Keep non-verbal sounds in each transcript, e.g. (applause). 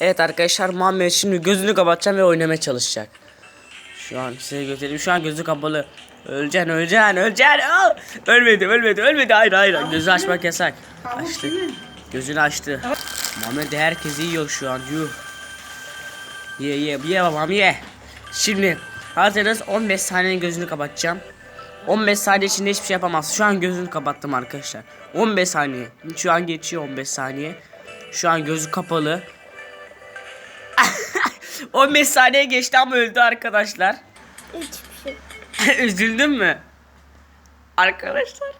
Evet arkadaşlar Muhammed şimdi gözünü kapatacağım ve oynamaya çalışacak. Şu an size göstereyim. Şu an gözü kapalı. Öleceksin, öleceksin, öleceksin. Aa! Ölmedi, ölmedi, ölmedi. Hayır, hayır. Gözü açmak yasak. Açtı. Gözünü açtı. Muhammed de herkesi yiyor şu an. Yuh. Ye ye ye babam ye. Şimdi hazırız 15 saniyenin gözünü kapatacağım. 15 saniye içinde hiçbir şey yapamaz. Şu an gözünü kapattım arkadaşlar. 15 saniye. Şu an geçiyor 15 saniye. Şu an gözü kapalı. (laughs) 15 saniye geçti ama öldü arkadaşlar. Hiçbir şey. (laughs) Üzüldün mü? Arkadaşlar.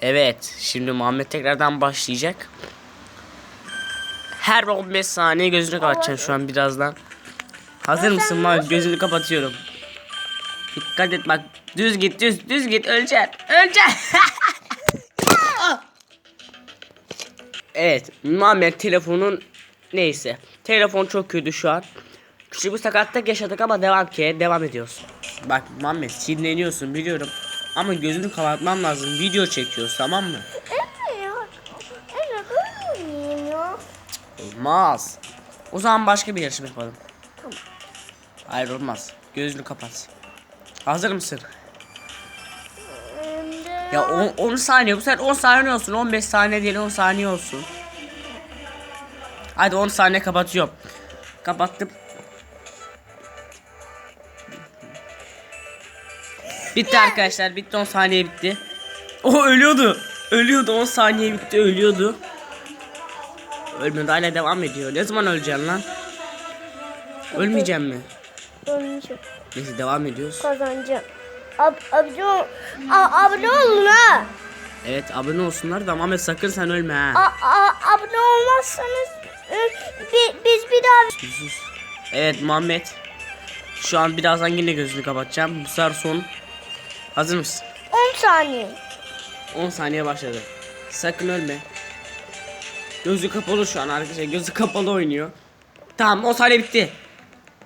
Evet, şimdi Muhammed tekrardan başlayacak. Her 15 saniye gözünü kapatacaksın şu an birazdan. Hazır mısın Muhammed? Gözünü kapatıyorum. Dikkat et bak. Düz git, düz, düz git. Öleceksin. Öleceksin. (laughs) Evet, Muhammed telefonun neyse. Telefon çok kötü şu an. Küçük bir sakatlık yaşadık ama devam ki devam ediyoruz. Bak Muhammed sinirleniyorsun biliyorum. Ama gözünü kapatman lazım. Video çekiyoruz tamam mı? Olmaz. O zaman başka bir yarışma yapalım. Hayır olmaz. Gözünü kapat. Hazır mısın? Ya 10, 10 saniye bu sefer 10 saniye olsun. 15 saniye değil 10 saniye olsun. Hadi 10 saniye kapatıyorum. Kapattım. Bitti arkadaşlar. Bitti 10 saniye bitti. O ölüyordu. Ölüyordu 10 saniye bitti ölüyordu. Ölmedi hala devam ediyor. Ne zaman öleceksin lan? Ölmeyeceğim mi? Ölmeyeceğim. Neyse devam ediyoruz. Kazanacağım. Ab abone ol. Abone olun ha. Evet abone olsunlar da Ahmet sakın sen ölme ha. A- abone olmazsanız bi- biz bir daha Sus. Evet Muhammed. Şu an birazdan yine gözünü kapatacağım. Bu sefer son. Hazır mısın? 10 saniye. 10 saniye başladı. Sakın ölme. Gözü kapalı şu an arkadaşlar. Gözü kapalı oynuyor. Tamam 10 saniye bitti.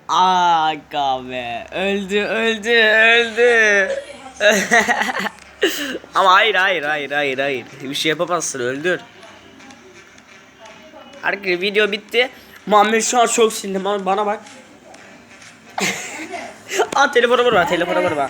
Aga be. Öldü öldü öldü. (laughs) Ama hayır hayır hayır hayır hayır. Bir şey yapamazsın öldür. Arkadaşlar video bitti. Muhammed şu an çok sinirli. Bana bak. (laughs) Aa telefonu vurma telefonu vurma.